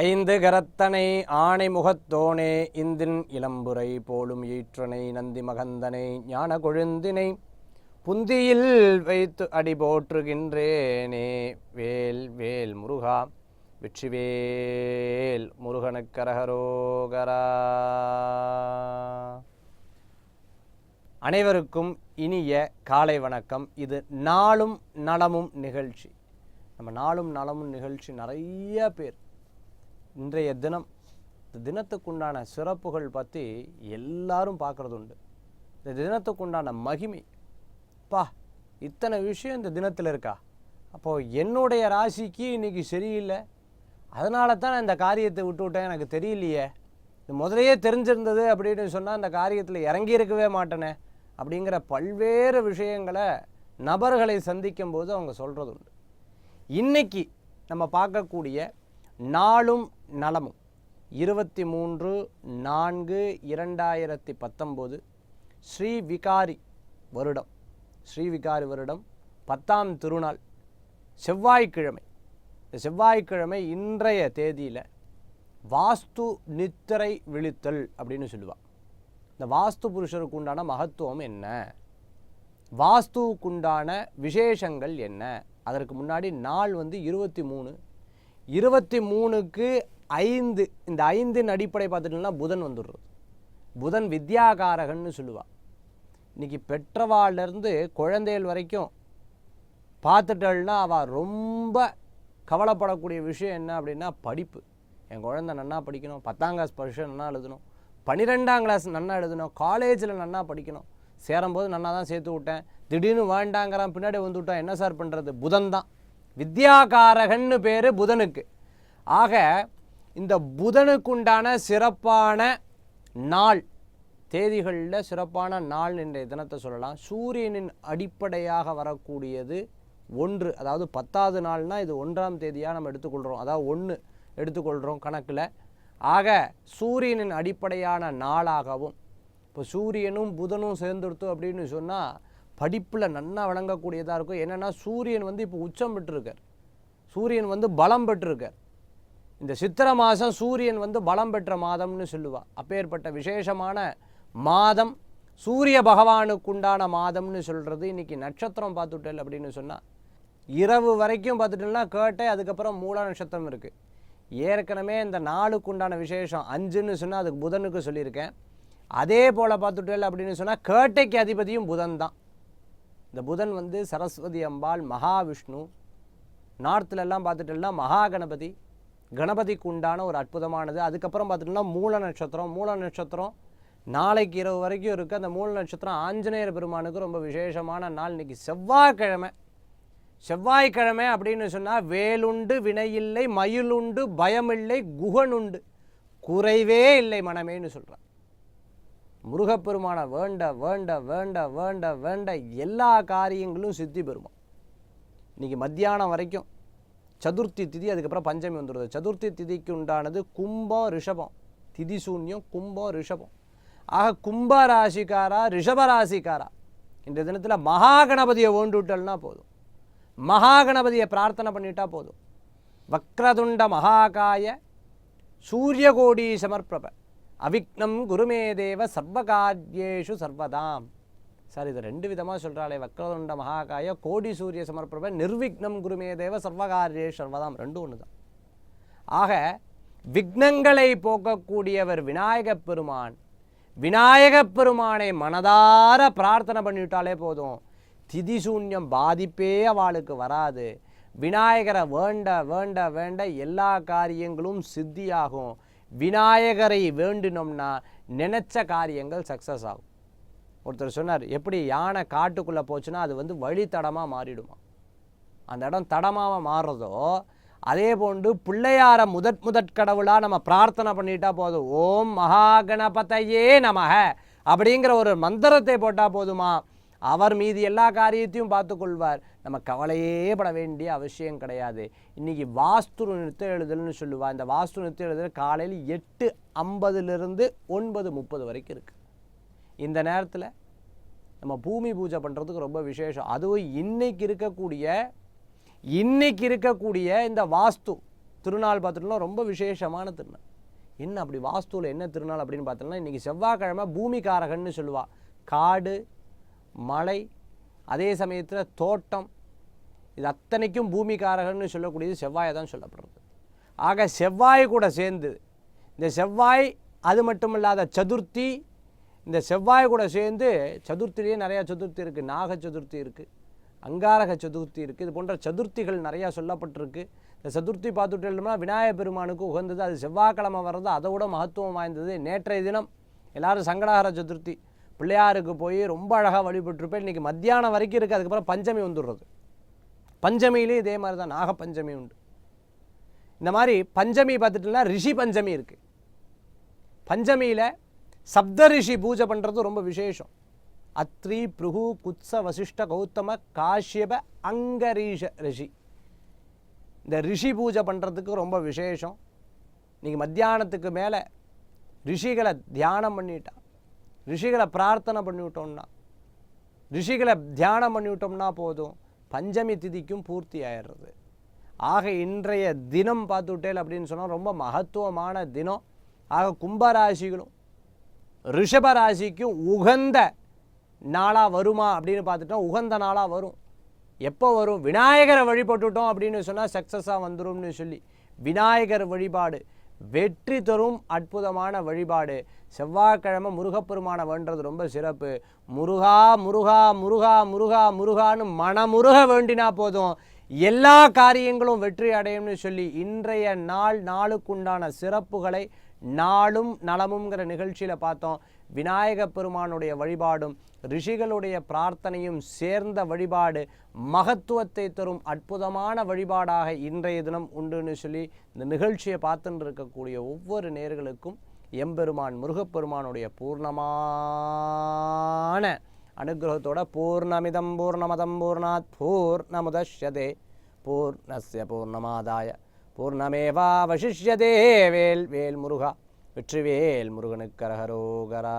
ஐந்து கரத்தனை ஆணை முகத்தோனே இந்தின் இளம்புரை போலும் ஈற்றனை நந்தி மகந்தனை ஞான கொழுந்தினை புந்தியில் வைத்து அடி போற்றுகின்றேனே. வேல் வேல் முருகா வெற்றிவேல் முருகனுக்கரகரோகரா அனைவருக்கும் இனிய காலை வணக்கம். இது நாளும் நலமும் நிகழ்ச்சி. நம்ம நாளும் நலமும் நிகழ்ச்சி நிறைய பேர் இன்றைய தினம் இந்த தினத்துக்குண்டான சிறப்புகள் பற்றி எல்லாரும் பார்க்குறது உண்டு இந்த தினத்துக்குண்டான மகிமை. பா இத்தனை விஷயம் இந்த தினத்தில் இருக்கா? அப்போது என்னுடைய ராசிக்கு இன்னைக்கு சரியில்லை. அதனால தான் நான் இந்த காரியத்தை விட்டு விட்டேன் எனக்கு தெரியலையே. இது முதலையே தெரிஞ்சிருந்தது அப்படின்னு சொன்னால் இந்த காரியத்தில் இறங்கி இருக்கவே மாட்டேனே அப்படிங்கிற பல்வேறு விஷயங்களை நபர்களை சந்திக்கும் போது அவங்க சொல்கிறது உண்டு இன்னைக்கு நம்ம பார்க்கக்கூடிய நாளும் நலமும். இருபத்தி மூன்று நான்கு இரண்டாயிரத்தி பத்தொம்போது ஸ்ரீ விகாரி வருடம். ஸ்ரீ விகாரி வருடம் பத்தாம் திருநாள் செவ்வாய்க்கிழமை. இந்த செவ்வாய்க்கிழமை இன்றைய தேதியில் வாஸ்து நித்திரை விழித்தல் அப்படின்னு சொல்லுவாள் இந்த வாஸ்து புருஷருக்கு உண்டான மகத்துவம் என்ன? வாஸ்துவுக்குண்டான விசேஷங்கள் என்ன? அதற்கு முன்னாடி நாள் வந்து இருபத்தி மூணு இருபத்தி மூணுக்கு ஐந்து இந்த ஐந்தின் அடிப்படை பார்த்துட்டோம்னா புதன் வந்துடுறது. புதன் வித்யாகாரகன்னு சொல்லுவாள் இன்னைக்கு பெற்றவாளிலேருந்து குழந்தைகள் வரைக்கும் பார்த்துட்டல்னா அவள் ரொம்ப கவலைப்படக்கூடிய விஷயம் என்ன அப்படின்னா படிப்பு. என் குழந்தை நன்னா படிக்கணும் பத்தாம் கிளாஸ் பரிசை நன்னா எழுதணும் பன்னிரெண்டாம் கிளாஸ் நன்னா எழுதணும் காலேஜில் நன்னா படிக்கணும். சேரும்போது நன்னா தான் சேர்த்து விட்டேன். திடீர்னு வேண்டாங்கிறான் பின்னாடி வந்து விட்டான் என்ன சார் பண்ணுறது புதன் தான். வித்யாகாரகன்னு பேர் புதனுக்கு. ஆக இந்த புதனுக்குண்டான சிறப்பான நாள் தேதிகளில் சிறப்பான நாள் இன்றைய தினத்தை சொல்லலாம். சூரியனின் அடிப்படையாக வரக்கூடியது ஒன்று. அதாவது பத்தாவது நாள்னா இது ஒன்றாம் தேதியாக நம்ம எடுத்துக்கொள்கிறோம் அதாவது ஒன்று எடுத்துக்கொள்கிறோம் கணக்கில். ஆக சூரியனின் அடிப்படையான நாளாகவும் இப்போ சூரியனும் புதனும் சேர்ந்துடுத்து அப்படின்னு சொன்னால் படிப்பில் நன்னா வழங்கக்கூடியதாக இருக்கும் என்னென்னா சூரியன் வந்து இப்போ உச்சம் பெற்றிருக்கார். சூரியன் வந்து பலம் பெற்றிருக்கார். இந்த சித்திரை மாதம் சூரியன் வந்து பலம் பெற்ற மாதம்னு சொல்லுவாள் அப்பேற்பட்ட விசேஷமான மாதம் சூரிய பகவானுக்குண்டான மாதம்னு சொல்கிறது இன்றைக்கி நட்சத்திரம் பார்த்துட்டல் அப்படின்னு சொன்னால் இரவு வரைக்கும் பார்த்துட்டோம்னா கேட்டை அதுக்கப்புறம் மூல நட்சத்திரம் இருக்குது ஏற்கனவே இந்த நாளுக்குண்டான விசேஷம் அஞ்சுன்னு சொன்னால் அதுக்கு புதனுக்கு சொல்லியிருக்கேன். அதே போல் பார்த்துட்டல் அப்படின்னு சொன்னால் கேட்டைக்கு அதிபதியும் புதன் தான். இந்த புதன் வந்து சரஸ்வதி அம்பாள் மகாவிஷ்ணு நார்த்துலல்லாம் பார்த்துட்டோம்னா மகா கணபதி கணபதிக்கு உண்டான ஒரு அற்புதமானது. அதுக்கப்புறம் பார்த்துட்டோம்னா மூல நட்சத்திரம். மூல நட்சத்திரம் நாளைக்கு இரவு வரைக்கும் இருக்குது அந்த மூல நட்சத்திரம் ஆஞ்சநேயர் பெருமானுக்கு ரொம்ப விசேஷமான நாள். இன்னைக்கு செவ்வாய்க்கிழமை. செவ்வாய்க்கிழமை அப்படின்னு சொன்னால் வேலுண்டு வினையில்லை மயிலுண்டு பயமில்லை குகனுண்டு. குறைவே இல்லை மனமேன்னு சொல்கிறான் முருகப்பெருமானை வேண்ட வேண்ட வேண்ட வேண்ட வேண்ட எல்லா காரியங்களும் சித்தி பெறுமா இன்னைக்கு மத்தியானம் வரைக்கும் சதுர்த்தி திதி அதுக்கப்புறம் பஞ்சமி வந்துடுது. சதுர்த்தி திதிக்கு உண்டானது கும்பம் ரிஷபம். திதி சூன்யம் கும்பம் ரிஷபம். ஆக கும்ப ராசிக்காரா ரிஷப ராசிக்காரா? இந்த தினத்தில் மகா கணபதியை போதும். மகா கணபதியை பிரார்த்தனை பண்ணிட்டா போதும். வக்ரதுண்ட மகாகாய சூரியகோடி சமர்ப்பிரப அவிக்னம் குருமே தேவ சர்வகாரியேஷு சர்வதாம். சார் இது ரெண்டு விதமாக சொல்கிறாளே வக்ரதுண்ட மகாகாய கோடி சூரிய சமர்ப்பிரப நிர்விக்னம் குருமே தேவ சர்வகாரியே சர்வதாம். ரெண்டும் ஒன்று தான் ஆக விக்னங்களை போக்கக்கூடியவர் விநாயகப் பெருமான். விநாயகப் பெருமானை மனதார பிரார்த்தனை பண்ணிவிட்டாலே போதும். திதி சூன்யம் பாதிப்பே அவளுக்கு வராது. விநாயகரை வேண்ட வேண்ட வேண்ட எல்லா காரியங்களும் சித்தியாகும். விநாயகரை வேண்டினோம்னா நினச்ச காரியங்கள் சக்ஸஸ் ஆகும். ஒருத்தர் சொன்னார் எப்படி யானை காட்டுக்குள்ளே போச்சுன்னா அது வந்து வழித்தடமாக மாறிடுமா? அந்த இடம் தடமாக மாறுறதோ அதே போன்று பிள்ளையார முதற் முதற் கடவுளாக நம்ம பிரார்த்தனை பண்ணிட்டா போதும் ஓம் மகா கணபதையே நமக அப்படிங்கிற ஒரு மந்திரத்தை போட்டால் போதுமா? அவர் மீது எல்லா காரியத்தையும் பார்த்துக்கொள்வார். நம்ம கவலையே பட வேண்டிய அவசியம் கிடையாது. இன்றைக்கி வாஸ்து நிறுத்த எழுதல்னு சொல்லுவா. இந்த வாஸ்து நிறுத்த எழுதல் காலையில் எட்டு ஐம்பதுலேருந்து ஒன்பது முப்பது வரைக்கும் இருக்குது இந்த நேரத்தில் நம்ம பூமி பூஜை பண்ணுறதுக்கு ரொம்ப விசேஷம். அதுவும் இன்றைக்கி இருக்கக்கூடிய இன்றைக்கி இருக்கக்கூடிய இந்த வாஸ்து திருநாள் பார்த்துட்டோம்னா ரொம்ப விசேஷமான திருநாள். என்ன அப்படி வாஸ்துவில் என்ன திருநாள் அப்படின்னு பார்த்தோம்னா இன்றைக்கி செவ்வாய்க்கிழமை பூமிகாரகன்னு சொல்லுவாள் காடு மலை அதே சமயத்தில் தோட்டம் இது அத்தனைக்கும் பூமிகாரகன்னு சொல்லக்கூடியது செவ்வாயை தான் சொல்லப்படுறது. ஆக செவ்வாய் கூட சேர்ந்து இந்த செவ்வாய் அது மட்டும் இல்லாத சதுர்த்தி இந்த செவ்வாய் கூட சேர்ந்து சதுர்த்திலேயே நிறையா சதுர்த்தி இருக்குது நாக சதுர்த்தி இருக்குது அங்காரக சதுர்த்தி இருக்குது இது போன்ற சதுர்த்திகள் நிறையா சொல்லப்பட்டிருக்கு. இந்த சதுர்த்தி பார்த்துட்டோம்னா விநாயகர் பெருமானுக்கு உகந்தது அது செவ்வாய்க்கிழமை வர்றது அதை விட மகத்துவம் வாய்ந்தது. நேற்றைய தினம் எல்லாரும் சங்கடஹர சதுர்த்தி பிள்ளையாருக்கு போய் ரொம்ப அழகாக வழிபட்டுருப்பேன். இன்றைக்கி மத்தியானம் வரைக்கும் இருக்குது அதுக்கப்புறம் பஞ்சமி வந்துடுறது. பஞ்சமியிலையும் இதே மாதிரி தான் நாக பஞ்சமி உண்டு. இந்த மாதிரி பஞ்சமி பார்த்துட்டுனா ரிஷி பஞ்சமி இருக்குது பஞ்சமியில் சப்த ரிஷி பூஜை பண்ணுறது ரொம்ப விசேஷம். அத்ரி பிருகு குத்ச வசிஷ்ட கௌதம காஷ்யப அங்கரீஷ ரிஷி. இந்த ரிஷி பூஜை பண்ணுறதுக்கு ரொம்ப விசேஷம். நீங்கள் மத்தியானத்துக்கு மேலே ரிஷிகளை தியானம் பண்ணிட்டா ரிஷிகளை பிரார்த்தனை பண்ணிவிட்டோம்னா ரிஷிகளை தியானம் பண்ணிவிட்டோம்னா போதும். பஞ்சமி திதிக்கும் பூர்த்தி ஆயிடுறது. ஆக இன்றைய தினம் பார்த்துட்டேல் அப்படின்னு சொன்னால் ரொம்ப மகத்துவமான தினம். ஆக கும்பராசிகளும் ரிஷபராசிக்கும் உகந்த நாளாக வருமா அப்படின்னு பார்த்துட்டோம் உகந்த நாளாக வரும். எப்போ வரும்? விநாயகரை வழிபட்டுட்டோம் அப்படின்னு சொன்னால் சக்ஸஸாக வந்துடும்னு சொல்லி. விநாயகர் வழிபாடு. வெற்றி தரும் அற்புதமான வழிபாடு. செவ்வாய்க்கிழமை முருகப்பெருமானை வேண்டது ரொம்ப சிறப்பு. முருகா முருகா முருகா முருகா முருகான்னு மனமுருக வேண்டினா போதும். எல்லா காரியங்களும் வெற்றி அடையும்னு சொல்லி இன்றைய நாள் நாளுக்குண்டான சிறப்புகளை நாளும் நலமுங்கிற நிகழ்ச்சியில் பார்த்தோம். விநாயக பெருமானுடைய வழிபாடும் ரிஷிகளுடைய பிரார்த்தனையும் சேர்ந்த வழிபாடு மகத்துவத்தை தரும் அற்புதமான வழிபாடாக இன்றைய தினம் உண்டுன்னு சொல்லி இந்த நிகழ்ச்சியை பார்த்துட்டு இருக்கக்கூடிய ஒவ்வொரு நேர்களுக்கும் எம்பெருமான் முருகப்பெருமானுடைய பூர்ணமான அனுகிரகத்தோட பூர்ணமிதம் பூர்ணமதம் பூர்ணாத் பூர்ணமுதஷ்யதே பூர்ணஸ்ய பூர்ணமாதாய பூர்ணமேவா வசிஷ்யதே வேல் வேல் முருகா வெற்றிவேல் முருகனுக்கு கரகரோகரா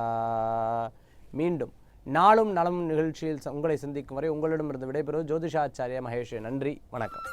மீண்டும் நாளும் நலம் நிகழ்ச்சியில் உங்களை சந்திக்கும் வரை உங்களிடமிருந்து விடைபெறுவது ஜோதிஷாச்சாரிய மகேஷ். நன்றி வணக்கம்.